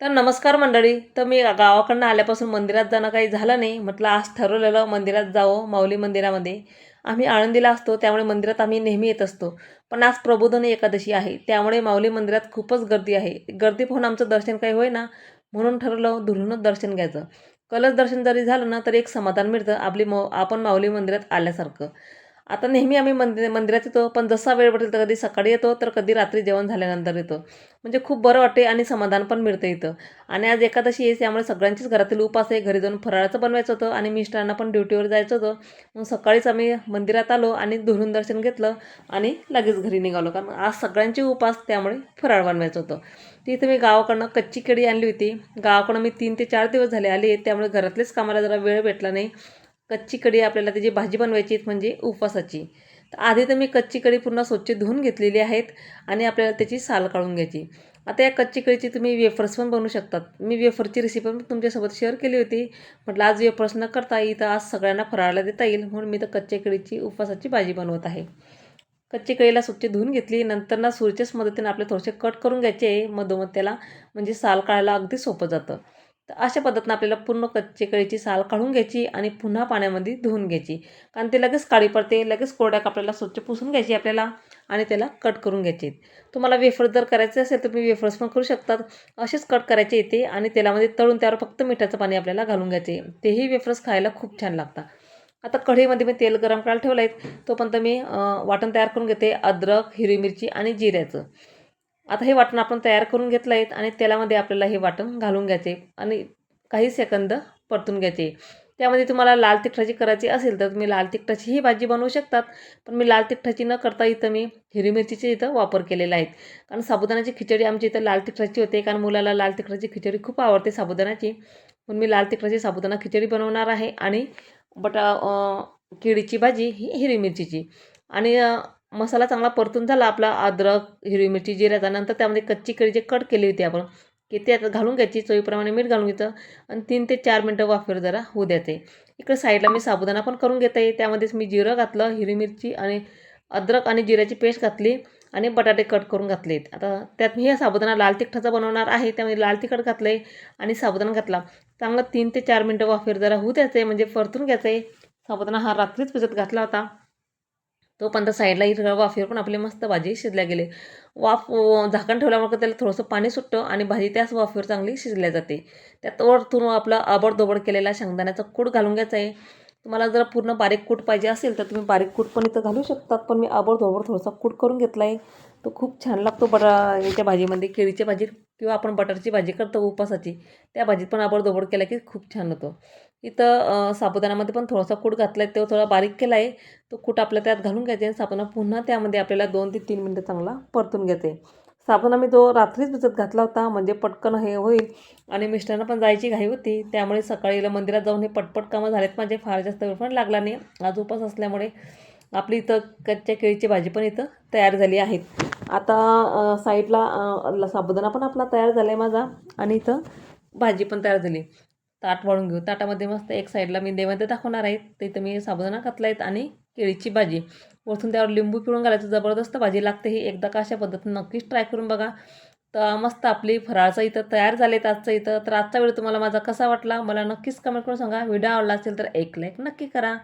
तर नमस्कार मंडळी तर मी गावाकडनं आल्यापासून मंदिरात जाणं काही झालं नाही. म्हटलं आज ठरवलेलं मंदिरात जावं माऊली मंदिरामध्ये. आम्ही आळंदीला असतो त्यामुळे मंदिरात आम्ही नेहमी येत असतो. पण आज प्रबोधन एकादशी आहे त्यामुळे माऊली मंदिरात खूपच गर्दी आहे. गर्दी पाहून आमचं दर्शन काही होईना म्हणून ठरवलं धुरूनच दर्शन घ्यायचं. कलश दर्शन जरी झालं ना तर एक समाधान मिळतं आपली मौ आपण माऊली मंदिरात आल्यासारखं. आता नेहमी आम्ही मंदिर मंदिरात येतो पण जसा वेळ भेटेल तर कधी सकाळी येतो तर कधी रात्री जेवण झाल्यानंतर येतो. म्हणजे खूप बरं वाटते आणि समाधान पण मिळतं इथं. आणि आज एकादशी आहे त्यामुळे सगळ्यांचीच घरातील उपास आहे. घरी जाऊन फराळाचं बनवायचं होतं आणि मिस्टरांना पण ड्युटीवर जायचं होतं. मग सकाळीच आम्ही मंदिरात आलो आणि धुरून दर्शन घेतलं आणि लगेच घरी निघालो. कारण आज सगळ्यांची उपास त्यामुळे फराळ बनवायचं होतं. तिथं मी गावाकडनं कच्ची केळी आणली होती. गावाकडनं मी तीन ते चार दिवस झाले आले त्यामुळे घरातलेच कामाला जरा वेळ भेटला नाही. कच्ची कढी आपल्याला त्याची भाजी बनवायची म्हणजे उपवासाची. तर आधी तर मी कच्ची कढी पूर्ण स्वच्छ धुवून घेतलेली आहेत आणि आपल्याला त्याची साल काढून घ्यायची. आता या कच्ची कढीची तुम्ही वेफर्स पण बनवू शकतात. मी वेफरची रेसिपी पण तुमच्यासोबत शेअर केली होती. म्हटलं आज वेफर्स न करता येईल तर आज सगळ्यांना फराळाला देता येईल. म्हणून मी तर कच्च्या कढीची उपवासाची भाजी बनवत आहे. कच्ची कढीला स्वच्छ धुवून घेतली. नंतर ना सूरच्याच मदतीने आपले थोडेसे कट करून घ्यायचे. मधोमध त्याला म्हणजे साल काढायला अगदी सोपं जातं. तर अशा पद्धतीनं आपल्याला पूर्ण कच्चे कळीची साल काढून घ्यायची आणि पुन्हा पाण्यामध्ये धुवून घ्यायची. कारण ते लगेच काळी पडते लगेच कोरड्या आपल्याला स्वच्छ पुसून घ्यायची आपल्याला आणि त्याला कट करून घ्यायचे. तुम्हाला वेफर जर करायचे असेल तर तुम्ही वेफर्स पण करू शकतात. असेच कट करायचे येते आणि तेलामध्ये तळून त्यावर फक्त मिठाचं पाणी आपल्याला घालून घ्यायचे. तेही वेफर्स खायला खूप छान लागतात. आता कढईमध्ये मी तेल गरम करायला ठेवलं आहे तोपर्यंत मी वाटण तयार करून घेते. अद्रक हिरवी मिरची आणि जिऱ्याचं. आता हे वाटण आपण तयार करून घेतलं आहेत आणि तेलामध्ये आपल्याला हे वाटण घालून घ्यायचे आणि काही सेकंद परतून घ्यायचे. त्यामध्ये तुम्हाला लाल तिखटाची करायची असेल तर तुम्ही लाल तिखटाची ही भाजी बनवू शकतात पण मी लाल तिखटाची न करता इथं मी हिरवी मिरचीचे इथं वापर केलेला आहे. कारण साबुदाण्याची खिचडी आमची इथं लाल तिखटाची होते कारण मुलाला लाल तिखटाची खिचडी खूप आवडते साबुदाण्याची. पण मी लाल तिखटाची साबुदाणा खिचडी बनवणार आहे आणि बटा केळीची भाजी ही हिरवी मिरचीची. आणि मसाला चांगला परतून झाला आपला अद्रक हिरवी मिरची जिऱ्याचा नंतर त्यामध्ये कच्ची कढी जे कट केली होती आपण की ते आता घालून घ्यायची चवीप्रमाणे मीठ घालून घ्यायचं आणि तीन ते चार मिनटं वाफेवर जरा होऊ द्यायचे. इकडे साईडला मी साबुदाणा पण करून घेत. आहे त्यामध्येच मी जिरं घातलं हिरवी मिरची आणि अद्रक आणि जिऱ्याची पेस्ट घातली आणि बटाटे कट करून घातलेत आता त्यात मी हे साबुदाणा लाल तिखटाचा बनवणार आहे त्यामध्ये लाल तिखट घातलं आहे आणि साबुदाणा घातला. चांगलं तीन ते चार मिनटं वाफेवर जरा होऊ द्यायचं आहे म्हणजे परतून घ्यायचं. आहे साबुदाणा हा रात्रीच भिजत घातला होता. तोपर्यंत साईडला हिरव्या वाफेवर पण आपली मस्त भाजी शिजल्या गेले. वाफ झाकण ठेवल्यामुळे त्याला थोडंसं पाणी सुटतं आणि भाजी त्याच वाफेवर चांगली शिजल्या जाते. त्यात वरतून आपला आबडदोबड केलेला शेंगदाण्याचा कूड घालून घ्यायचा आहे. तुम्हाला जर पूर्ण बारीक कूट पाहिजे असेल तर तुम्ही बारीक कूट पण इथं घालू शकतात पण मी आबडधोबड थोडासा कूट करून घेतला आहे तो खूप छान लागतो बटा याच्या भाजीमध्ये केळीच्या भाजीत किंवा आपण बटारची भाजी करतो उपासाची त्या भाजीत पण आबडधोबड केला की खूप छान होतो. इथं साबुदाण्यामध्ये पण थोडासा कूट घातला आहे तो थोडा बारीक केला आहे तो कूट आपल्या त्यात घालून घ्यायचे आणि साबुदाणा पुन्हा त्यामध्ये आपल्याला दोन ते तीन मिनटं चांगला परतून घ्यायचे साबण मी तो रात्रीच भिजत घातला होता म्हणजे पटकन हे होईल. आणि मिस्टरांना पण जायची घाई होती. त्यामुळे सकाळीला मंदिरात जाऊन हे पटपट कामं झालेत. माझे फार जास्त वेळ पण लागला नाही. आज उपास असल्यामुळे आपली इथं कच्च्या केळीची भाजी पण इथं तयार झाली आहेत आता साईडला साबुदाणा पण आपला तयार झाला आहे माझा. आणि इथं भाजी पण तयार झाली. ताट वाळून घेऊ. ताटामध्ये मस्त एक साईडला मी देवांते दाखवणार आहेत तिथं मी साबुदाणा घातला आहेत आणि केळीची भाजी. वरतून त्यावर लिंबू पिळून घालायचं जबरदस्त भाजी लागते ही. एकदा का अशा पद्धतीनं नक्कीच ट्राय करून बघा. तर मस्त आपली फराळचं इथं तयार झाले आजचं इथं. तर आजचा व्हिडिओ तुम्हाला माझा कसा वाटला मला नक्कीच कमेंट करून सांगा. व्हिडिओ आवडला असेल तर एक लाईक नक्की करा.